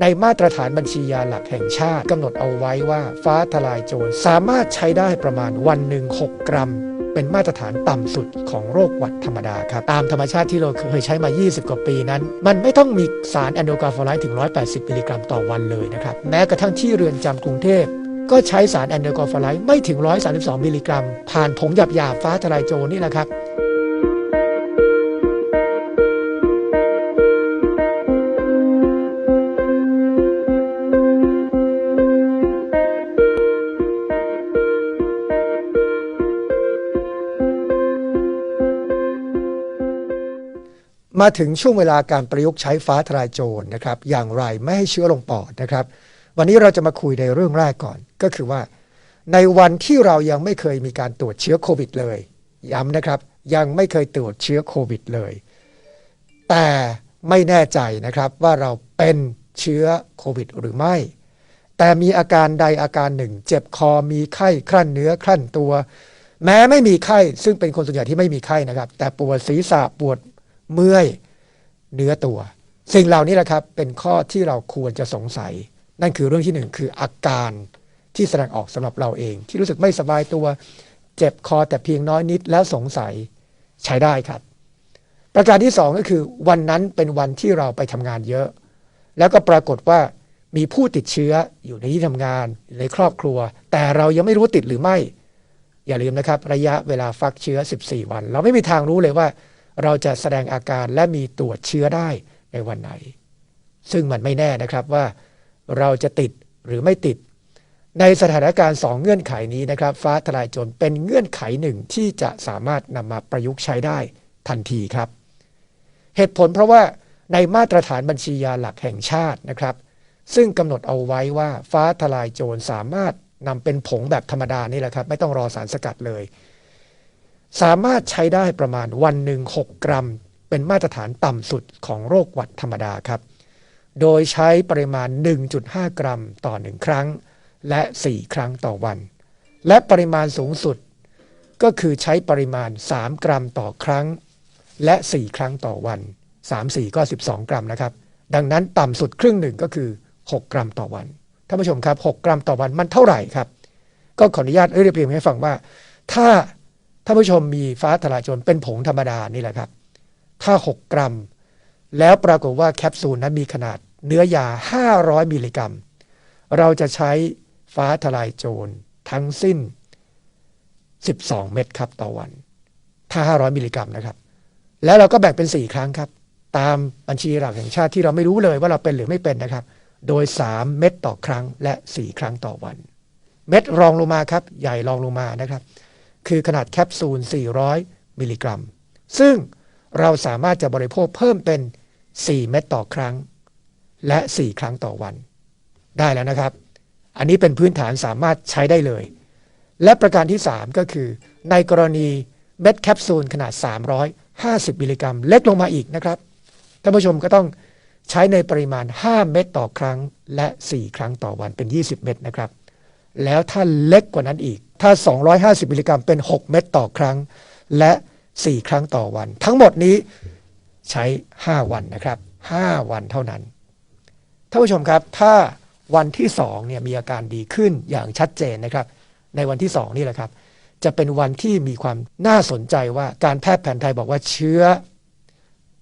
ในมาตรฐานบัญชียาหลักแห่งชาติกำหนดเอาไว้ว่าฟ้าทลายโจรสามารถใช้ได้ประมาณวันหนึ่ง6 กรัม เป็นมาตรฐานต่ำสุดของโรคหวัดธรรมดาครับ ตามธรรมชาติที่เราเคยใช้มา 20 กว่าปีนั้น มันไม่ต้องมีสารแอนโดกาฟอไลต์ถึง 180 มิลลิกรัมต่อวันเลยนะครับ แม้กระทั่งที่เรือนจำกรุงเทพก็ใช้สารแอนโดกาฟอไลต์ไม่ถึง 132 มิลลิกรัม ผ่านผงหยาบๆฟ้าทลายโจรนี่แหละครับ มาถึงช่วงเวลาการประยุกต์ใช้ฟ้าทลายโจรนะครับ อย่างไรไม่ให้เชื้อลงปอดนะครับ วันนี้เราจะมาคุยในเรื่องแรกก่อน ก็คือว่า ในวันที่เรายังไม่เคยมีการตรวจเชื้อโควิดเลย ย้ำนะครับ ยังไม่เคยตรวจเชื้อโควิดเลย แต่ไม่แน่ใจนะครับว่าเราเป็นเชื้อโควิดหรือไม่ แต่มีอาการใดอาการหนึ่ง เจ็บคอมีไข้ครั่นเนื้อครั่นตัว แม้ไม่มีไข้ ซึ่งเป็นคนส่วนใหญ่ที่ไม่มีไข้นะครับ แต่ปวดศีรษะปวด เมื่อยเนื้อตัว สิ่งเหล่านี้แหละครับเป็นข้อที่เราควรจะสงสัย นั่นคือเรื่องที่หนึ่งคืออาการที่แสดงออกสำหรับเราเอง ที่รู้สึกไม่สบายตัว เจ็บคอแต่เพียงน้อยนิดแล้วสงสัยใช้ได้ครับ ประการที่สองก็คือ วันนั้นเป็นวันที่เราไปทำงานเยอะ แล้วก็ปรากฏว่ามีผู้ติดเชื้ออยู่ในที่ทำงานในครอบครัว แต่เรายังไม่รู้ติดหรือไม่ อย่าลืมนะครับ ระยะเวลาฟักเชื้อ 14 วัน เราไม่มีทางรู้เลยว่า เราจะแสดงอาการและมีตรวจเชื้อได้ในวันไหน ซึ่งมันไม่แน่นะครับว่าเราจะติดหรือไม่ติด ในสถานการณ์ 2 เงื่อนไขนี้นะครับ ฟ้าทลายโจรเป็นเงื่อนไขหนึ่งที่จะสามารถนำมาประยุกต์ใช้ได้ทันทีครับ เหตุผลเพราะว่าในมาตรฐานบัญชียาหลักแห่งชาตินะครับ ซึ่งกำหนดเอาไว้ว่าฟ้าทลายโจรสามารถนำเป็นผงแบบธรรมดานี่แหละครับ ไม่ต้องรอสารสกัดเลย สามารถใช้ได้ประมาณวันหนึ่ง6 กรัม เป็นมาตรฐานต่ำสุดของโรคหวัดธรรมดาครับ โดยใช้ปริมาณ 1.5 กรัมต่อ 1 ครั้ง และ 4 ครั้งต่อวัน และปริมาณสูงสุด ก็คือใช้ปริมาณ 3 กรัมต่อครั้ง และ 4 ครั้งต่อวัน 3 4 ก็ 12 กรัมนะครับ ดังนั้นต่ำสุดครึ่งหนึ่งก็คือ 6 กรัมต่อวันท่านผู้ชมครับ 6 กรัมต่อวันมันเท่าไหร่ครับ ก็ขออนุญาตเรียบเรียงให้ฟังว่า ถ้า ท่านผู้ชมมีฟ้าทลายโจรเป็นผงธรรมดานี่แหละครับ ถ้า 6 กรัม แล้วปรากฏว่าแคปซูลนั้นมีขนาดเนื้อยา 500 มิลลิกรัม เราจะใช้ฟ้าทลายโจรทั้งสิ้น 12 เม็ดครับต่อวัน ถ้า 500 มิลลิกรัมนะครับ แล้วเราก็แบ่งเป็น 4 ครั้งครับ ตามบัญชีหลักแห่งชาติที่เราไม่รู้เลยว่าเราเป็นหรือไม่เป็นนะครับ โดย 3 เม็ดต่อครั้งและ 4 ครั้งต่อวัน เม็ดรองลงมาครับ ใหญ่รองลงมานะครับ คือขนาดแคปซูล 400 มิลลิกรัม ซึ่งเราสามารถจะบริโภคเพิ่มเป็น 4 เม็ดต่อครั้ง และ 4 ครั้งต่อวัน ได้แล้วนะครับ อันนี้เป็นพื้นฐานสามารถใช้ได้เลย และประการที่ 3 ก็คือ ในกรณีเม็ดแคปซูลขนาด 350 มิลลิกรัม เล็กลงมาอีกนะครับ ท่านผู้ชมก็ต้องใช้ในปริมาณ 5 เม็ดต่อครั้ง และ 4 ครั้งต่อวันเป็น 20 เม็ดนะครับ แล้วถ้าเล็กกว่านั้นอีก ถ้า 250 มิลลิกรัมเป็น 6 เม็ดต่อครั้ง และ 4 ครั้งต่อวัน ทั้งหมดนี้ใช้ 5 วันนะครับ 5 วันเท่านั้นท่านผู้ชมครับถ้าวันที่2เนี่ยมีอาการดีขึ้นอย่างชัดเจนนะครับ ในวันที่ 2 นี่แหละครับ จะเป็นวันที่มีความน่าสนใจว่าการแพทย์แผนไทยบอกว่าเชื้อ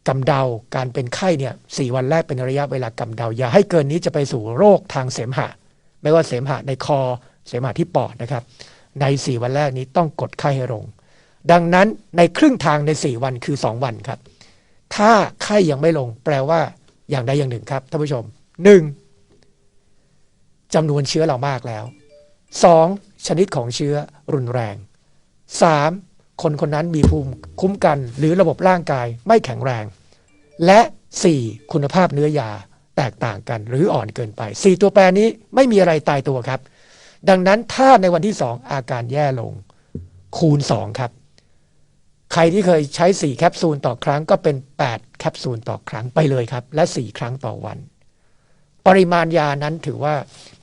กำเดาการเป็นไข้เนี่ยสวันแรกเป็นระยะเวลากำเดา อย่าให้เกินนี้จะไปสู่โรคทางเสมหะ ไม่ว่าเสมหะในคอเสมหะที่ปอดนะครับ ใน 4 วันแรกนี้ต้องกดไข้ให้ลง ดังนั้นในครึ่งทางใน 4 วันคือ 2 วันครับ ถ้าไข้ยังไม่ลง แปลว่าอย่างใดอย่างหนึ่งครับท่านผู้ชม 1. จำนวนเชื้อเรามากแล้ว 2. ชนิดของเชื้อรุนแรง 3. คนคนนั้นมีภูมิคุ้มกันหรือระบบร่างกายไม่แข็งแรง และ 4. คุณภาพเนื้อยาแตกต่างกันหรืออ่อนเกินไป 4 ตัวแปรนี้ไม่มีอะไรตายตัวครับ ดังนั้นถ้าในวันที่ 2 อาการแย่ลง คูณ 2 ครับ ใครที่เคยใช้ 4 แคปซูลต่อครั้งก็เป็น 8 แคปซูลต่อครั้งไปเลยครับ และ 4 ครั้งต่อวัน ปริมาณยานั้นถือว่า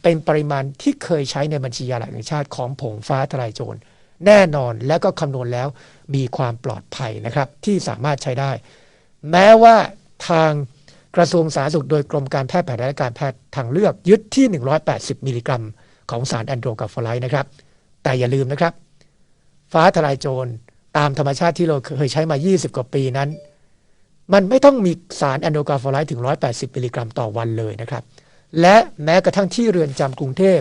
เป็นปริมาณที่เคยใช้ในบัญชียาหลักแห่งชาติของผงฟ้าทลายโจรแน่นอนและก็คำนวณแล้วมีความปลอดภัยนะครับ ที่สามารถใช้ได้ แม้ว่าทางกระทรวงสาธารณสุขโดยกรมการแพทย์แผนไทยและการแพทย์ทางเลือกยึดที่ 180 มิลลิกรัม ของสารแอนโดรกับฟลายนะครับ แต่อย่าลืมนะครับ ฟ้าทลายโจรตามธรรมชาติที่เราเคยใช้มา 20 กว่าปีนั้น มันไม่ต้องมีสารแอนโดรกาฟลายถึง 180 มิลลิกรัมต่อวันเลยนะครับ และแม้กระทั่งที่เรือนจำกรุงเทพ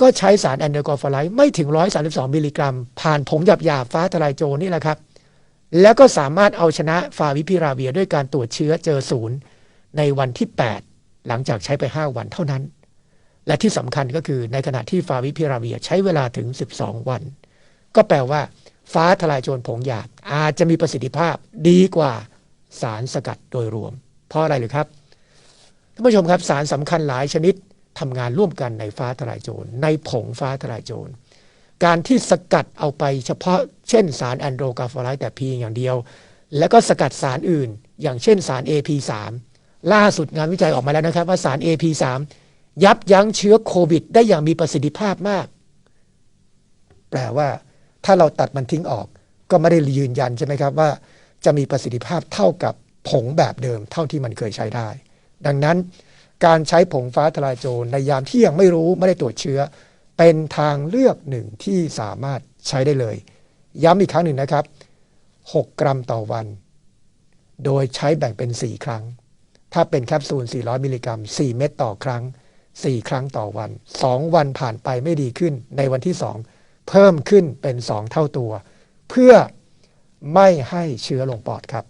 ก็ใช้สารแอนโดรกาฟลายไม่ถึง 132 มิลลิกรัม ผ่านผงหยาบๆฟ้าทลายโจรนี่แหละครับ แล้วก็สามารถเอาชนะฟาวิพิราเวียด้วยการตรวจเชื้อเจอศูนย์ในวันที่ 8 หลังจากใช้ไป 5 วันเท่านั้น และที่สำคัญก็คือในขณะที่ฟาวิพิราเวียใช้เวลาถึง 12 วัน ก็แปลว่า ฟ้าทลายโจรผงหยาบอาจจะมีประสิทธิภาพดีกว่าสารสกัดโดยรวม เพราะอะไรหรือครับท่านผู้ชมครับสารสำคัญหลายชนิดทำงานร่วมกันในฟ้าทลายโจรในผงฟ้าทลายโจรการที่สกัดเอาไปเฉพาะเช่นสารแอนโดรกาฟลายแต่เพียงอย่างเดียว แล้วก็สกัดสารอื่น อย่างเช่นสาร AP3 ล่าสุดงานวิจัยออกมาแล้วนะครับว่าสาร AP3 ยับยั้งเชื้อโควิด ได้อย่างมีประสิทธิภาพมาก แปลว่า ถ้าเราตัดมันทิ้งออก ก็ไม่ได้ยืนยันใช่ไหมครับว่า จะมีประสิทธิภาพเท่ากับผงแบบเดิม เท่าที่มันเคยใช้ได้ ดังนั้น การใช้ผงฟ้าทลายโจรในยามที่ยังไม่รู้ไม่ได้ตรวจเชื้อ เป็นทางเลือกหนึ่งที่สามารถใช้ได้เลย ย้ำอีกครั้งหนึ่งนะครับ 6 กรัมต่อวัน โดยใช้แบ่งเป็น 4 ครั้ง ถ้าเป็นแคปซูล 400 มิลลิกรัม 4 เม็ดต่อครั้ง 4 ครั้งต่อวัน 2 วันผ่านไปไม่ดีขึ้น ในวันที่ 2 เพิ่มขึ้นเป็น 2 เท่าตัว เพื่อไม่ให้เชื้อลงปอดครับ